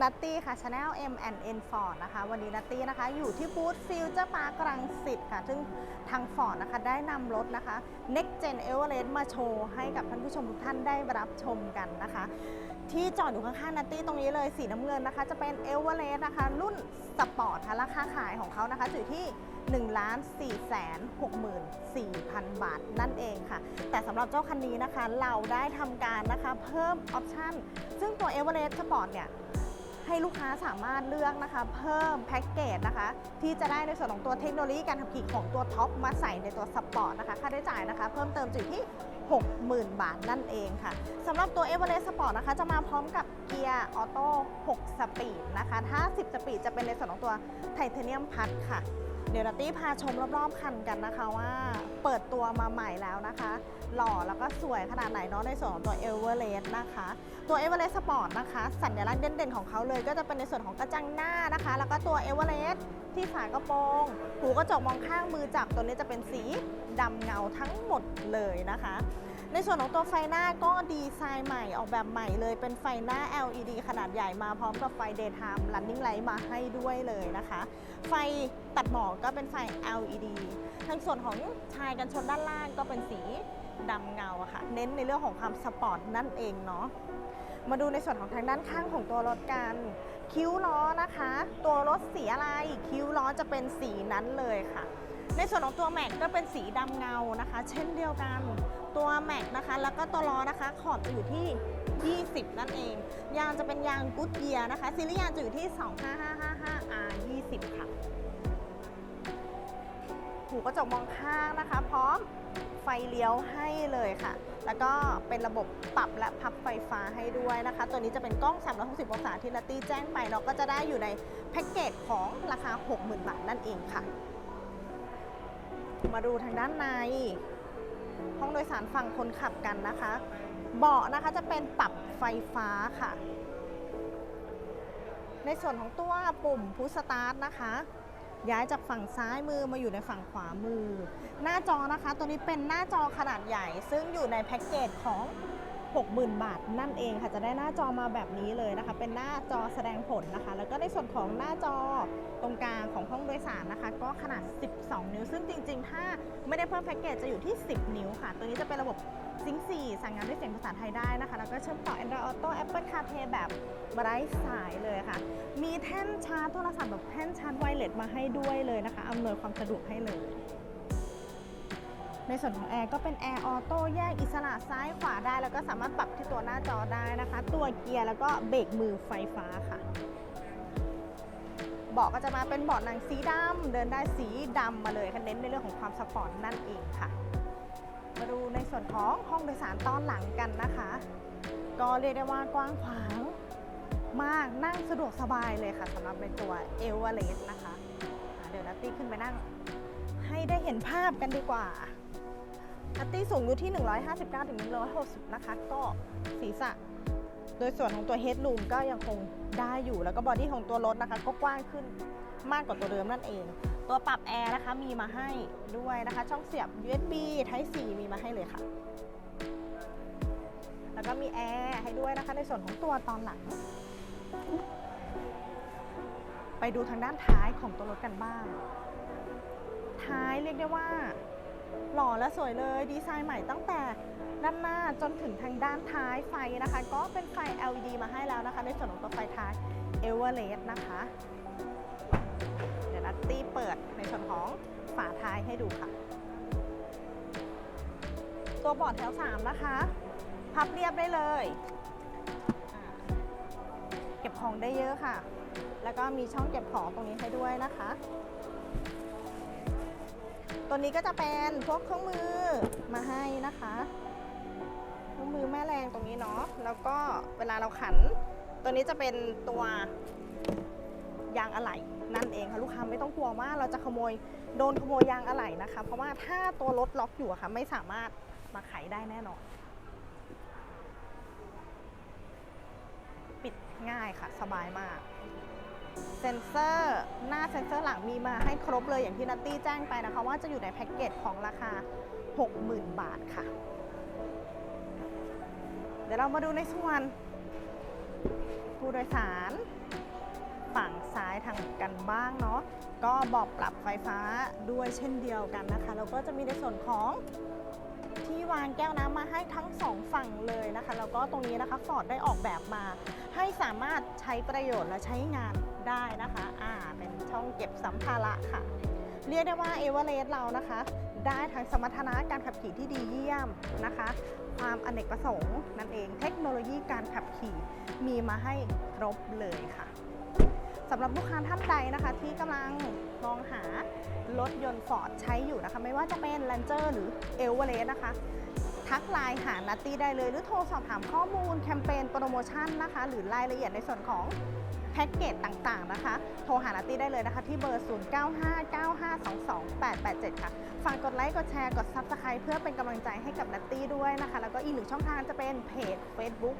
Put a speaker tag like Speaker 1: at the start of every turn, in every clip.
Speaker 1: นัตตี้ค่ะ Channel M and N Ford นะคะ วันนี้นัตตี้นะคะ อยู่ที่บูธฟิลเจอร์พาร์ครังสิตค่ะ ซึ่งทาง Ford นะคะ ได้นำรถนะคะ Next Gen Everest มาโชว์ ให้กับท่านผู้ชมทุกท่านได้รับชมกันนะคะ ที่จอดอยู่ข้างๆนัตตี้ตรงนี้เลยสีน้ำเงินนะคะ จะเป็น e v e r e s t นะคะ รุ่นสปอร์ตค่ะราคาขายของเขานะคะอยู่ที่1 4 6 4 0 0 0 บาทนั่นเองค่ะ แต่สำหรับเจ้าคันนี้นะคะ เราได้ทำการนะคะ เพิ่มออปชั่น ซึ่งตัว e v e r e s t Sport เนี่ย ให้ลูกค้าสามารถเลือกนะคะ เพิ่มแพ็กเกจนะคะ ที่จะได้ในส่วนของตัวเทคโนโลยีการขับขี่ของตัวท็อปมาใส่ในตัวสปอร์ตนะคะ ค่าใช้จ่ายนะคะ เพิ่มเติมอยู่ที่ 60,000 บาทนั่นเองค่ะสำหรับตัว e v e r e s t Sport นะคะ จะมาพร้อมกับเกียร์ออโต้ 6 สปีดนะคะ ถ้า 10 สปีดจะเป็นในส่วนของตัวไทเทเนียมพัดค่ะ เดี๋ยวนัตตี้พาชมรอบๆคันกันนะคะว่า เปิดตัวมาใหม่แล้วนะคะ หล่อแล้วก็สวยขนาดไหนเนาะในส่วนของตัว e v e r e s t นะคะ ตัว e v e r e s t Sport นะคะ สัญลักษณ์เด่นๆของเขาเลย ก็จะเป็นในส่วนของกระจังหน้านะคะ แล้วก็ตัว e v e r e s t ที่ฝากระโปรง หูกระจกมองข้างมือจับตัวนี้จะเป็นสีดำเงาทั้งหมดเลยนะคะ ในส่วนของตัวไฟหน้าก็ดีไซน์ใหม่ออกแบบใหม่เลยเป็นไฟหน้า LED ขนาดใหญ่มาพร้อมกับไฟ daytime running light มาให้ด้วยเลยนะคะ ไฟตัดหมอกก็เป็นไฟ LED ทั้งส่วนของชายกันชนด้านล่างก็เป็นสีดำเงาค่ะ เน้นในเรื่องของความสปอร์ตนั่นเองเนาะมาดูในส่วนของทางด้านข้างของตัวรถกัน คิ้วล้อนะคะ ตัวรถสีอะไร คิ้วล้อจะเป็นสีนั้นเลยค่ะ ในส่วนของตัวแม็กก็เป็นสีดำเงานะคะ เช่นเดียวกัน ตัวแม็กนะคะ แล้วก็ตัวล้อนะคะ ขอบจะอยู่ที่ 20 นั่นเอง ยางจะเป็นยางกูดเยียนะคะ ซีรีส์ยางจะอยู่ที่ 25555 R 20ค่ะ หูกระจกมองข้างนะคะ พร้อมไฟเลี้ยวให้เลยค่ะ แล้วก็เป็นระบบปรับและพับไฟฟ้าให้ด้วยนะคะ ตัวนี้จะเป็นกล้อง 360 องศาที่นัตตี้แจ้งไปเนาะก็จะได้อยู่ในแพ็กเกจของราคา 60,000 บาทนั่นเองค่ะ มาดูทางด้านใน ห้องโดยสารฝั่งคนขับกันนะคะ เบาะนะคะจะเป็นปรับไฟฟ้าค่ะ ในส่วนของตัวปุ่มพุชสตาร์ทนะคะ ย้ายจากฝั่งซ้ายมือมาอยู่ในฝั่งขวามือ หน้าจอนะคะ ตัวนี้เป็นหน้าจอขนาดใหญ่ ซึ่งอยู่ในแพ็กเกจของ 60,000 บาทนั่นเองค่ะจะได้หน้าจอมาแบบนี้เลยนะคะ เป็นหน้าจอแสดงผลนะคะ แล้วก็ในส่วนของหน้าจอตรงกลางของห้องโดยสารนะคะ ก็ขนาด 12 นิ้ว ซึ่งจริง ๆ ถ้าไม่ได้เพิ่มแพ็กเกจจะอยู่ที่ 10 นิ้วค่ะ ตัวนี้จะเป็นระบบซิงค์4สั่งงานด้วยเสียงภาษาไทยได้นะคะ แล้วก็เชื่อมต่อ Android Auto Apple CarPlay แบบไร้สายเลยค่ะ มีแท่นชาร์จโทรศัพท์แบบแท่นชาร์จไวเลสมาให้ด้วยเลยนะคะอำนวยความสะดวกให้เลย ในส่วนของแอร์ก็เป็นแอร์ออโต้แยกอิสระซ้ายขวาได้ แล้วก็สามารถปรับที่ตัวหน้าจอได้นะคะ ตัวเกียร์แล้วก็เบรกมือไฟฟ้าค่ะเบาะก็จะมาเป็นเบาะหนังสีดำเดินได้สีดำมาเลยค่ะเน้นในเรื่องของความสปอร์ตนั่นเองค่ะ มาดูในส่วนของห้องโดยสารตอนหลังกันนะคะ ก็เรียกได้ว่ากว้างขวางมากนั่งสะดวกสบายเลยค่ะสำหรับในตัวเอเวอเรสต์นะคะะเดี๋ยวนัตตี้ขึ้นไปนั่งให้ได้เห็นภาพกันดีกว่า นัตตี้สูงอยู่ที่ 159ถึง160 นะคะ ก็ศีรษะ โดยส่วนของตัวเฮด o ูมก็ยังคงได้อยู่ แล้วก็บอดี้ของตัวรถนะคะ ก็กว้างขึ้นมากกว่าตัวเดิมนั่นเอง ตัวปรับแอร์นะคะมีมาให้ด้วยนะคะ ช่องเสียบ USB Type C มีมาให้เลยค่ะ แล้วก็มีแอร์ให้ด้วยนะคะ ในส่วนของตัวตอนหลัง ไปดูทางด้านท้ายของตัวรถกันบ้าง ท้ายเรียกได้ว่า หล่อและสวยเลยดีไซน์ใหม่ตั้งแต่ด้านหน้าจนถึงทางด้านท้ายไฟนะคะ ก็เป็นไฟ LED มาให้แล้วนะคะ ในส่วนของตัวไฟท้ายเอเวอเรสนะคะ เดี๋ยวนัตตี้เปิดในส่วนของฝาท้ายให้ดูค่ะ ตัวบอร์ดแถว 3 นะคะ พับเรียบได้เลย เก็บของได้เยอะค่ะ แล้วก็มีช่องเก็บของตรงนี้ให้ด้วยนะคะ ตัวนี้ก็จะเป็นพวกเครื่องมือมาให้นะคะเครื่องมือแม่แรงตรงนี้เนาะแล้วก็เวลาเราขัน ตัวนี้จะเป็นตัวยางอะไหล่นั่นเองค่ะลูกค้าไม่ต้องกลัวว่าเราจะขโมยโดนขโมยยางอะไหล่นะคะ เพราะว่าถ้าตัวรถล็อกอยู่ค่ะไม่สามารถมาไขได้แน่นอน ปิดง่ายค่ะสบายมาก เซนเซอร์หน้าเซนเซอร์หลังมีมาให้ครบเลยอย่างที่นัตตี้แจ้งไปนะคะ ว่าจะอยู่ในแพ็กเกจของราคา 60,000 บาทค่ะ เดี๋ยวเรามาดูในส่วนผู้โดยสารฝั่งซ้ายทางกันบ้างเนาะก็บอกปรับไฟฟ้าด้วยเช่นเดียวกันนะคะ แล้วก็จะมีในส่วนของ ที่วางแก้วน้ำมาให้ทั้งสองฝั่งเลยนะคะแล้วก็ตรงนี้นะคะฟอร์ดได้ออกแบบมา ให้สามารถใช้ประโยชน์และใช้งานได้นะคะอ่าเป็นช่องเก็บสัมภาระค่ะ เรียกได้ว่าเอเวอเรสต์เรานะคะ ได้ทั้งสมรรถนะการขับขี่ที่ดีเยี่ยมนะคะ ความอเนกประสงค์นั่นเองเทคโนโลยีการขับขี่มีมาให้ครบเลยค่ะสำหรับลูกค้าท่านใดนะคะ ที่กำลังมองหา รถยนต์ฟอร์ดใช้อยู่นะคะ ไม่ว่าจะเป็น Ranger หรือ e v e r e s t นะคะ ทักไลน์หานัตตี้ได้เลย หรือโทรสอบถามข้อมูลแคมเปญโปรโมชั่นนะคะ หรือรายละเอียดในส่วนของ แพ็กเกจต่างๆนะคะ โทรหานัตตี้ได้เลยนะคะ ที่เบอร์ 0959522887 ค่ะ ฝากกดไลค์กดแชร์กด Subscribe เพื่อเป็นกำลังใจให้กับนัตตี้ด้วยนะคะ แล้วก็อีกหนึ่งช่องทางจะเป็นเพจ Facebook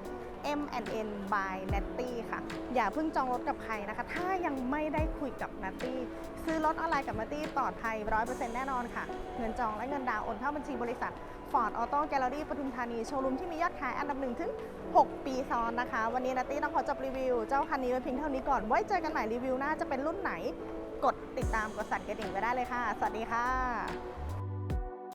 Speaker 1: M&N by Natty ค่ะ อย่าเพิ่งจองรถกับใครนะคะ ถ้ายังไม่ได้คุยกับนัตตี้ซื้อรถออนไลน์กับนัตตี้ปลอดภัย 100%แน่นอนค่ะ เงินจองและเงินดาวน์โอนเข้าบัญชีบริษัท Ford Auto Gallery ปทุมธานี โชว์รูมที่มียอดขายอันดับหนึ่งถึง 6 ปีซ้อนนะคะ วันนี้นัตตี้ต้องขอจบรีวิว เจ้าคันนี้ไว้เพียงเท่านี้ก่อน ไว้เจอกันใหม่รีวิวหน้าจะเป็นรุ่นไหน กดติดตามกดสั่นกระดิ่งไว้ได้เลยค่ะ สวัสดีค่ะ